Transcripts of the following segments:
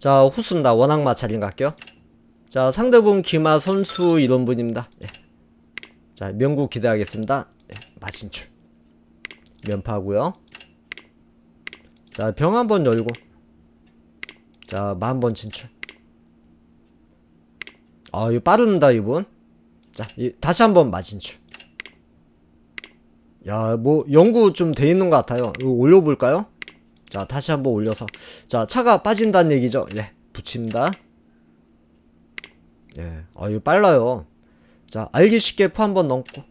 자, 후순다. 원악 마찰인 갈게요. 자, 상대분 기마 선수 이런 분입니다. 예. 자, 명구 기대하겠습니다. 예, 마신출. 면파고요. 자, 병 한번 열고. 자, 만번 진출. 아, 이거 빠른다, 이분. 자, 이, 다시 한번 마진출. 야, 뭐, 연구 좀 돼 있는 것 같아요. 이거 올려볼까요? 자, 다시 한번 올려서. 자, 차가 빠진다는 얘기죠. 예, 붙입니다. 예, 아, 이거 빨라요. 자, 알기 쉽게 포 한번 넣고.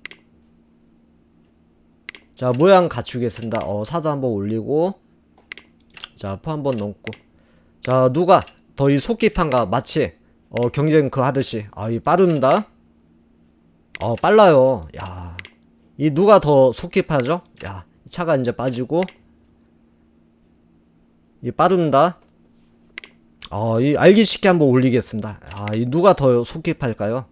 자, 모양 갖추겠습니다. 어, 사도 한번 올리고. 자, 포 한번 넣고. 자, 누가 더 이 속기판가 마치, 어, 경쟁 그 하듯이. 아, 이 빠른다. 어, 빨라요. 야. 이 누가 더 속기파죠? 야, 이 차가 이제 빠지고. 이 빠른다. 어, 이 알기 쉽게 한번 올리겠습니다. 아, 이 누가 더 속기파일까요?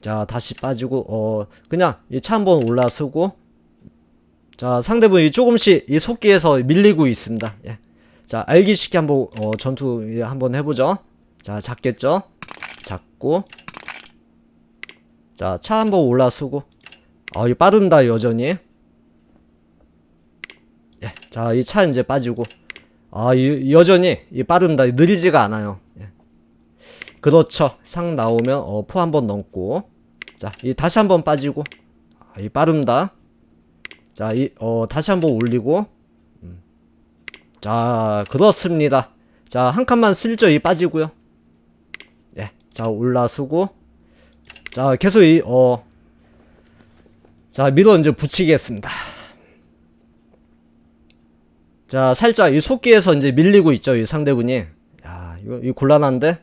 자, 다시 빠지고, 어, 그냥 이 차 한번 올라서고. 자, 상대분이 조금씩 이 속기에서 밀리고 있습니다. 예. 자, 알기 쉽게 한번, 어, 전투 예, 한번 해 보죠. 자, 잡겠죠? 잡고. 자, 차 한번 올라서고. 아, 이 빠른다, 여전히. 예. 자, 이 차 이제 빠지고. 아, 이, 여전히, 이 빠른다. 느리지가 않아요. 예. 그렇죠. 상 나오면, 어, 포 한 번 넘고. 자, 이 다시 한 번 빠지고. 아, 이 빠른다. 자, 이, 어, 다시 한 번 올리고. 음. 자, 그렇습니다. 자, 한 칸만 슬쩍 이 빠지고요. 예. 자, 올라서고. 자, 계속 이, 어, 자, 밀어 이제 붙이겠습니다. 자, 살짝 이 속기에서 이제 밀리고 있죠, 이 상대분이. 야, 이거, 이거 곤란한데?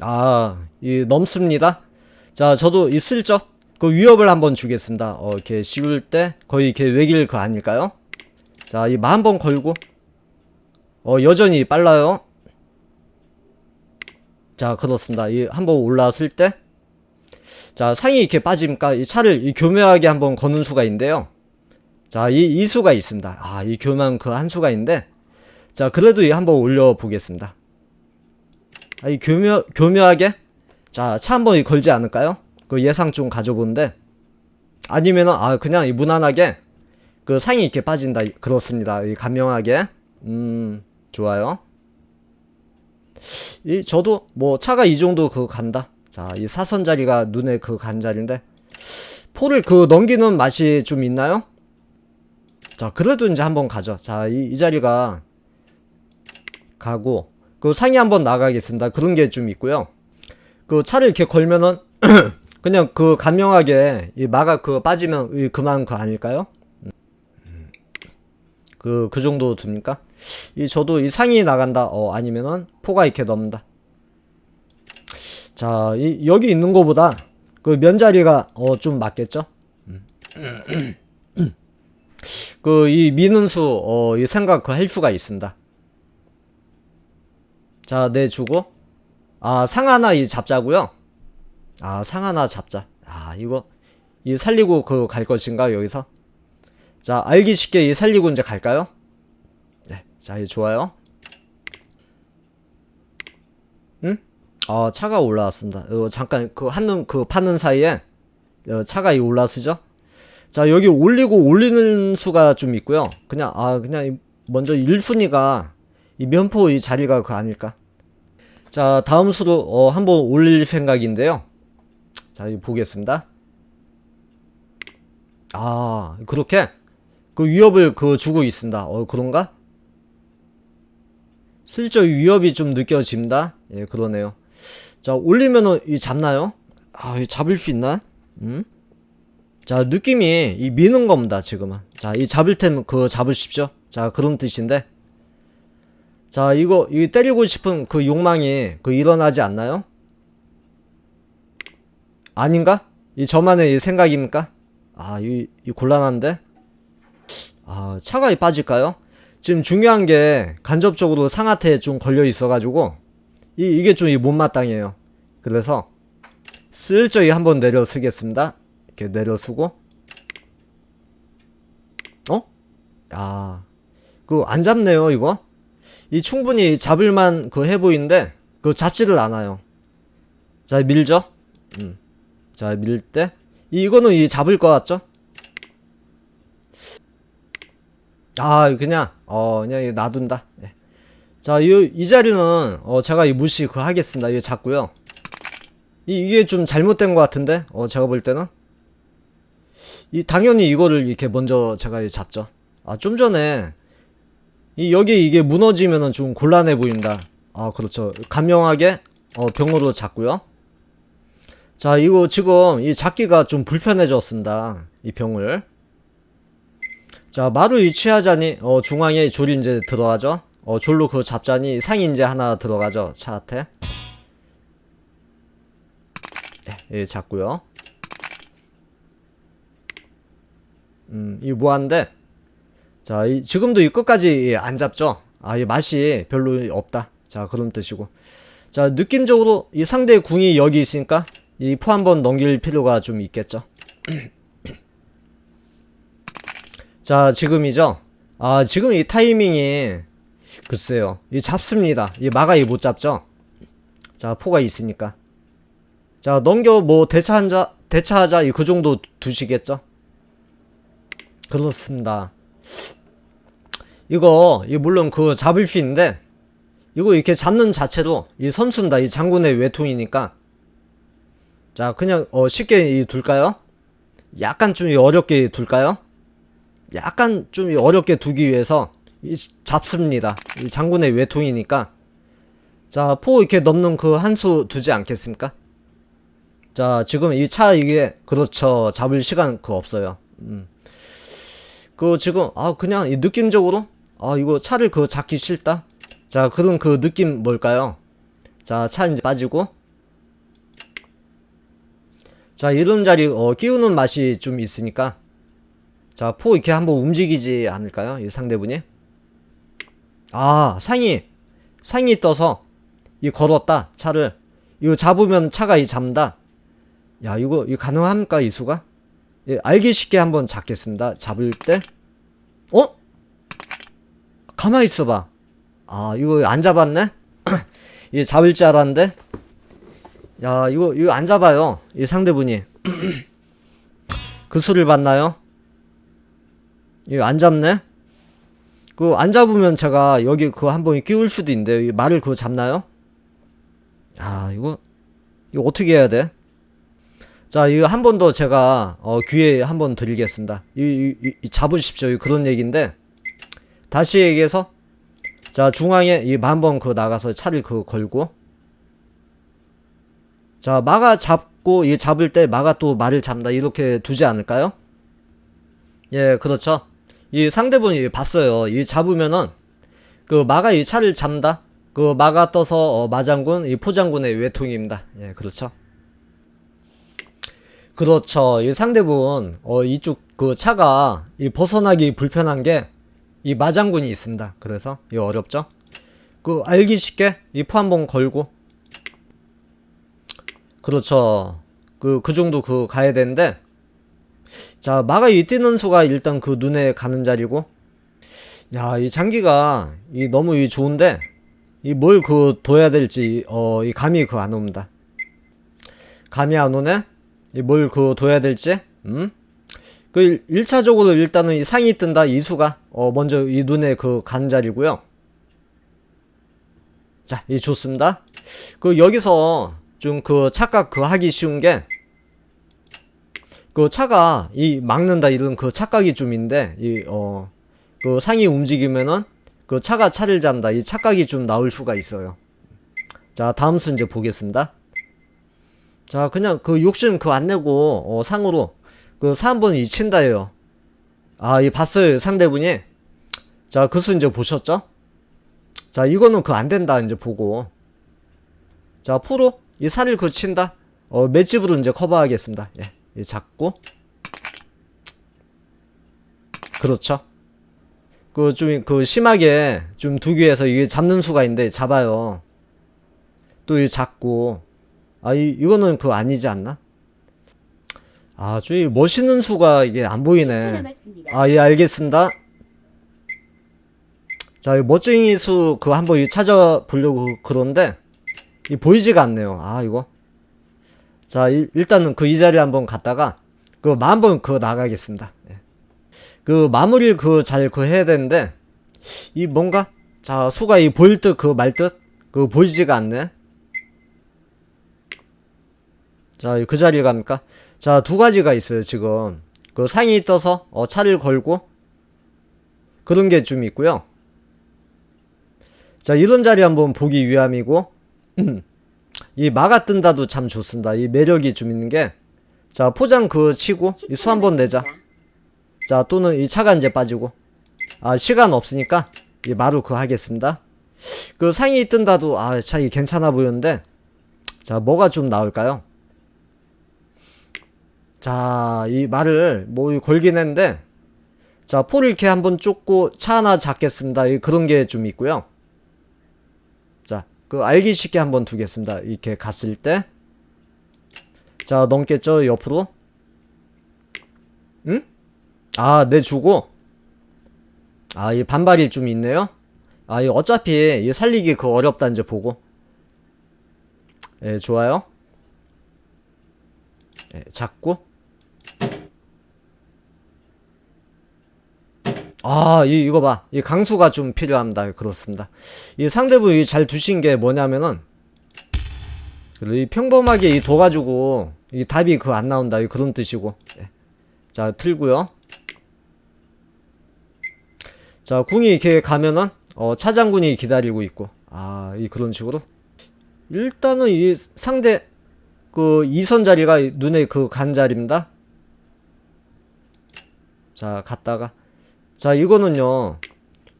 아, 이 넘습니다. 자, 저도 이 슬쩍 그 위협을 한번 주겠습니다. 어, 이렇게 씌울 때 거의 이렇게 외길 그 아닐까요? 자, 이 마 한 번 걸고. 어, 여전히 빨라요. 자, 그렇습니다. 이 한번 올라왔을 때. 자, 상이 이렇게 빠지니까 이 차를 이 교묘하게 한번 거는 수가 있는데요. 자, 이, 이 수가 있습니다. 아, 이 교묘한 그한 수가 있는데. 자, 그래도 이 한번 올려보겠습니다. 아, 이 교묘, 교묘하게. 자, 차 한번 이 걸지 않을까요? 그 예상 좀 가져보는데. 아니면은, 아, 그냥 이 무난하게. 그 상이 이렇게 빠진다. 그렇습니다. 이 감명하게. 음, 좋아요. 이, 저도 뭐 차가 이 정도 그 간다. 자, 이 사선 자리가 눈에 그 간 자리인데. 포를 그 넘기는 맛이 좀 있나요? 자, 그래도 이제 한번 가죠. 자, 이, 이 자리가 가고, 그 상이 한번 나가겠습니다. 그런 게 좀 있고요. 그 차를 이렇게 걸면은, 그냥 그 간명하게, 이 마가 그 빠지면 이 그만 그 아닐까요? 그, 그 정도 듭니까? 이, 저도 이 상이 나간다, 어, 아니면은 포가 이렇게 넘는다. 자, 이, 여기 있는 거보다 그 면자리가, 어, 좀 맞겠죠? 그, 이 미는 수, 어, 이 생각 그 할 수가 있습니다. 자, 내주고. 아, 상 하나 이 잡자고요 아, 상 하나 잡자. 아, 이거, 이 살리고 그 갈 것인가, 여기서? 자, 알기 쉽게 이 살리고 이제 갈까요? 네. 자, 이 좋아요. 응? 아, 차가 올라왔습니다. 어, 잠깐, 그, 한눈, 그, 파는 사이에, 어, 차가 이 올라서죠? 자, 여기 올리고 올리는 수가 좀 있고요. 그냥, 아, 그냥, 이- 먼저 1순위가, 이 면포 이 자리가 그 아닐까? 자, 다음 수도, 어, 한번 올릴 생각인데요. 자, 이 보겠습니다. 아, 그렇게? 그 위협을 그 주고 있습니다. 어, 그런가? 슬쩍 위협이 좀 느껴집니다. 예, 그러네요. 자, 올리면은 이 잡나요? 아, 이 잡을 수 있나? 음? 자, 느낌이 이 미는 겁니다, 지금은. 자, 이 잡을 템 그거 잡으십시오. 자, 그런 뜻인데. 자, 이거 이 때리고 싶은 그 욕망이 그 일어나지 않나요? 아닌가? 이 저만의 이 생각입니까? 아, 이, 이 곤란한데? 아, 차가 빠질까요? 지금 중요한 게 간접적으로 상하태에 좀 걸려 있어가지고 이, 이게 좀 이 못마땅해요. 그래서 슬쩍 한번 내려 쓰겠습니다. 이렇게 내려 쓰고. 어? 야, 그안 잡네요 이거. 이 충분히 잡을만 그 해 보이는데 그 잡지를 않아요. 자 밀죠? 음. 자밀 때. 이거는 이 잡을 것 같죠? 아 그냥 어 그냥 이거 놔둔다. 네. 자이 이 자리는 어 제가 이 무시 그 하겠습니다. 이거 잡고요. 이, 이게 좀 잘못된 것 같은데? 어 제가 볼 때는 이 당연히 이거를 이렇게 먼저 제가 잡죠 아 좀 전에 이 여기 이게 무너지면은 좀 곤란해 보인다. 아 그렇죠. 간명하게 어, 병으로 잡고요. 자 이거 지금 이 잡기가 좀 불편해졌습니다. 이 병을. 자 마루 위치하자니 어, 중앙에 졸이 이제 들어가죠. 어 졸로 그 잡자니 상이 이제 하나 들어가죠 차한테. 예, 예 잡고요. 음, 이 무한데 자, 이, 지금도 이 끝까지 안 잡죠? 아, 이 맛이 별로 없다. 자, 그런 뜻이고. 자, 느낌적으로 이 상대의 궁이 여기 있으니까 이 포 한 번 넘길 필요가 좀 있겠죠. 자, 지금이죠? 아, 지금 이 타이밍이 글쎄요. 이 잡습니다. 이 마가 이 못 잡죠? 자, 포가 있으니까. 자, 넘겨 뭐 대차하자, 대차하자 이 그 정도 두시겠죠? 그렇습니다. 이거 이 물론 그 잡을 수 있는데 이거 이렇게 잡는 자체로 이 선수다 이 장군의 외통이니까 자 그냥 어 쉽게 이 둘까요? 약간 좀 어렵게 둘까요? 약간 좀 어렵게 두기 위해서 이 잡습니다. 이 장군의 외통이니까 자 포 이렇게 넘는 그 한 수 두지 않겠습니까? 자 지금 이 차 이게 그렇죠 잡을 시간 그 없어요. 음. 그 지금 아 그냥 이 느낌적으로? 아 이거 차를 그 잡기 싫다? 자 그런 그 느낌 뭘까요? 자 차 이제 빠지고. 자 이런 자리 어 끼우는 맛이 좀 있으니까. 자 포 이렇게 한번 움직이지 않을까요? 이 상대분이? 아 상이 상이 떠서 이 걸었다 차를. 이거 잡으면 차가 이 잡는다. 야 이거 이 가능합니까 이 수가 예, 알기 쉽게 한번 잡겠습니다 잡을 때 어? 가만히 있어봐. 아, 이거 안 잡았네? 이게 잡을 줄 알았는데? 야, 이거, 이거 안 잡아요. 이 상대분이. 그 수를 봤나요? 이거 안 잡네? 그거 안 잡으면 제가 여기 그거 한 번 끼울 수도 있는데, 이 말을 그거 잡나요? 아, 이거, 이거 어떻게 해야 돼? 자, 이거 한 번 더 제가, 어, 기회 한번 드리겠습니다. 이, 이, 이 잡으십시오. 그런 얘기인데, 다시 얘기해서 자 중앙에 이 만번 그 나가서 차를 그 걸고 자 마가 잡고 이 잡을 때 마가 또 말을 잡는다 이렇게 두지 않을까요? 예 그렇죠 이 상대분이 봤어요 이 잡으면은 그 마가 이 차를 잡는다 그 마가 떠서 어, 마장군 이 포장군의 외통입니다 예 그렇죠 그렇죠 이 상대분 어 이쪽 그 차가 이 벗어나기 불편한 게 이 마장군이 있습니다. 그래서 이 어렵죠? 그 알기 쉽게 이포 한번 걸고 그렇죠. 그 그 정도 그 가야 되는데 자 마가 이 뛰는 수가 일단 그 눈에 가는 자리고 야 이 장기가 이 너무 이 좋은데 이 뭘 그 둬야 될지 어 이 감이 그 안 옵니다. 감이 안 오네. 이뭘그 둬야 될지 음? 그 1차적으로 일단은 이 상이 뜬다 이수가 어 먼저 이 눈에 그간 자리고요. 자, 이 좋습니다. 그 여기서 좀 그 착각 그 하기 쉬운 게 그 차가 이 막는다 이런 그 착각이 좀 있는데 이 어 그 상이 움직이면은 그 차가 차를 잡는다 이 착각이 좀 나올 수가 있어요. 자, 다음 수 이제 보겠습니다. 자, 그냥 그 욕심 그 안 내고 어 상으로 그 3번 이 친다예요. 아, 이 봤어요. 상대분이. 자, 그수 이제 보셨죠? 자, 이거는 그 안 된다 이제 보고. 자, 프로 이 살을 그 친다. 어, 맷집으로 이제 커버하겠습니다. 예. 이 잡고. 그렇죠. 그 좀 그 심하게 좀 두기 위해서 이게 잡는 수가 있는데 잡아요. 또 이 잡고. 아, 이, 이거는 그 아니지 않나? 아, 주위 멋있는 수가 이게 안 보이네. 아, 예, 알겠습니다. 자, 이 멋쟁이 수 그거 한번 이 찾아보려고 그런데 이 보이지가 않네요. 아, 이거. 자, 일, 일단은 그 이 자리에 한번 갔다가 그 한번 그 나가겠습니다. 예. 그 마무리를 그 잘 그 해야 되는데 이 뭔가 자 수가 이 보일 듯 그 말 듯 그 보이지가 않네. 자, 그 자리에 갑니까? 자, 두 가지가 있어요, 지금. 그 상이 떠서 어, 차를 걸고 그런 게 좀 있고요. 자, 이런 자리 한번 보기 위함이고 이 마가 뜬다도 참 좋습니다. 이 매력이 좀 있는 게 자, 포장 그 치고 이 수 한번 내자. 자, 또는 이 차가 이제 빠지고 아, 시간 없으니까 이 마루 그 하겠습니다. 그 상이 뜬다도 아, 차이 괜찮아 보이는데 자, 뭐가 좀 나올까요? 자, 이 말을 뭐 걸긴 했는데 자, 포를 이렇게 한번 쫓고 차 하나 잡겠습니다. 이 그런 게 좀 있고요. 자, 그 알기 쉽게 한번 두겠습니다. 이렇게 갔을 때. 자, 넘겠죠? 옆으로. 응? 아, 내 주고. 아, 이 반발이 좀 있네요. 아, 이 어차피 이 살리기 그 어렵다 이제 보고. 예, 좋아요. 예, 잡고. 아, 이, 이거 봐. 이 강수가 좀 필요합니다. 그렇습니다. 이 상대분 이 잘 두신 게 뭐냐면은, 그이 평범하게 이 둬 가지고, 이 답이 그 안 나온다. 이 그런 뜻이고. 예. 자, 틀고요. 자, 궁이 이렇게 가면은, 어, 차장군이 기다리고 있고. 아, 이 그런 식으로. 일단은 이 상대, 그, 이선 자리가 눈에 그 간 자리입니다. 자, 갔다가. 자, 이거는요.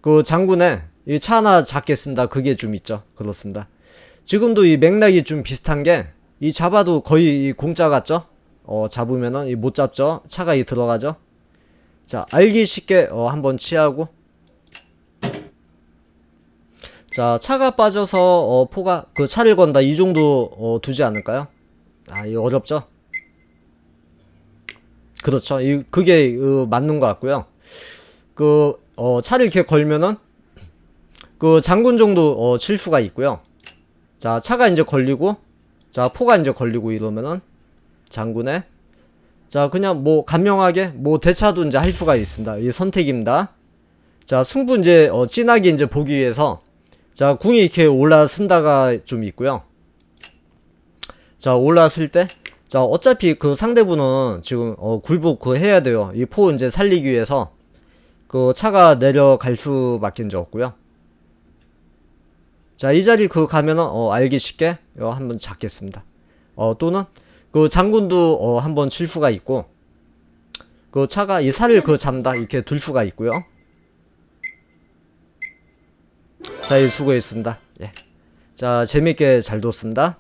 그 장군에 이차 하나 잡겠습니다. 그게 좀 있죠. 그렇습니다. 지금도 이 맥락이 좀 비슷한 게 이 잡아도 거의 이 공짜 같죠? 어, 잡으면은 이 못 잡죠? 차가 이 들어가죠? 자, 알기 쉽게 어, 한번 취하고 자, 차가 빠져서 어, 포가 그 차를 건다 이 정도 어, 두지 않을까요? 아, 이 어렵죠? 그렇죠. 이 그게 어, 맞는 것 같고요. 그, 어, 차를 이렇게 걸면은, 그 장군 정도, 어, 칠 수가 있고요. 자, 차가 이제 걸리고, 자, 포가 이제 걸리고 이러면은, 장군에, 자, 그냥 뭐, 간명하게, 뭐, 대차도 이제 할 수가 있습니다. 이 선택입니다. 자, 승부 이제, 어, 진하게 이제 보기 위해서, 자, 궁이 이렇게 올라선다가 좀 있고요. 자, 올라왔을 때, 자, 어차피 그 상대분은 지금, 어, 굴복 그 해야 돼요. 이 포 이제 살리기 위해서. 그 차가 내려갈 수밖에 없고요. 자, 이 자리 그 가면은 어, 알기 쉽게 어, 한번 잡겠습니다. 어, 또는 그 장군도 어, 한번 칠 수가 있고 그 차가 이 살을 그 잡다 이렇게 둘 수가 있고요. 자, 이 수고했습니다. 예. 자, 재밌게 잘 뒀습니다.